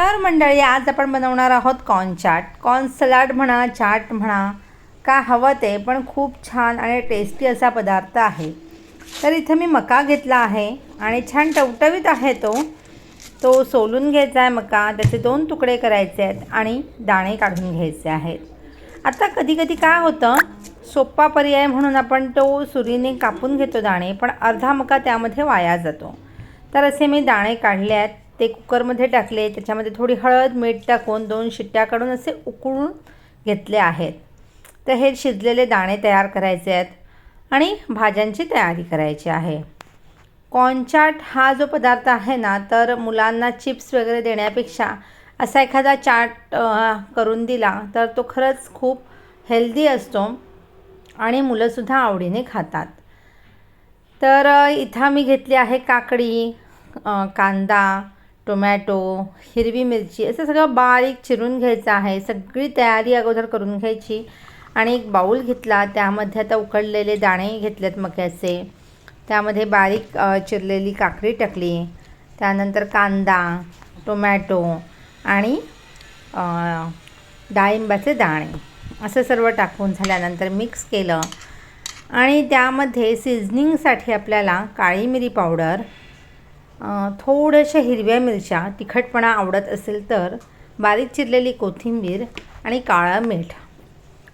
तर मंडळी आज आपण बनवणार आहोत कॉर्न चाट कॉर्न सलाड म्हणा चाट म्हणा का हवं ते पण खूप छान आणि टेस्टी असा पदार्थ आहे. तर इथं मी मका घेतला आहे आणि छान टवटवीत आहे तो. तो सोलून घ्यायचा आहे मका त्याचे दोन तुकडे करायचे आहेत आणि दाणे काढून घ्यायचे आहेत. आता कधी कधी काय होतं सोपा पर्याय म्हणून आपण तो सुरीने कापून घेतो दाणे पण अर्धा मका त्यामध्ये वाया जातो. तर असे मी दाणे काढले आहेत. ते कुकरमध्ये टाकले त्याच्यामध्ये थोडी हळद मीठ टाकून दोन शिट्ट्या काढून असे उकळून घेतले आहेत. तर हे शिजलेले दाणे तयार करायचे आहेत आणि भाज्यांची तयारी करायची आहे. कॉर्नचाट हा जो पदार्थ आहे ना तर मुलांना चिप्स वगैरे देण्यापेक्षा असा एखादा चाट करून दिला तर तो खरंच खूप हेल्दी असतो आणि मुलंसुद्धा आवडीने खातात. तर इथं मी घेतली आहे काकडी कांदा टोमॅटो हिरवी मिरची असं सगळं बारीक चिरून घ्यायचं आहे. सगळी तयारी अगोदर करून घ्यायची. आणि एक बाऊल घेतला. त्यामध्ये आता उकडलेले दाणे घेतलेत मक्याचे. त्यामध्ये बारीक चिरलेली काकडी टाकली. त्यानंतर कांदा टोमॅटो आणि डाळिंबाचे दाणे. असं सर्व टाकून झाल्यानंतर मिक्स केलं. आणि त्यामध्ये सिझनिंगसाठी आपल्याला काळी मिरी पावडर थोड्याशा हिरव्या मिरच्या तिखटपणा आवडत असेल तर बारीक चिरलेली कोथिंबीर आणि काळा मीठ.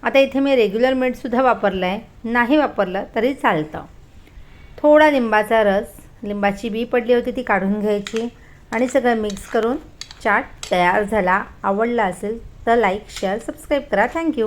आता इथे मी रेग्युलर मीठसुद्धा वापरलं आहे नाही वापरलं तरी चालतं. थोडा लिंबाचा रस. लिंबाची बी पडली होती ती काढून घ्यायची आणि सगळं मिक्स करून चाट तयार झाला. आवडला असेल तर लाईक शेअर सबस्क्राईब करा. Thank you.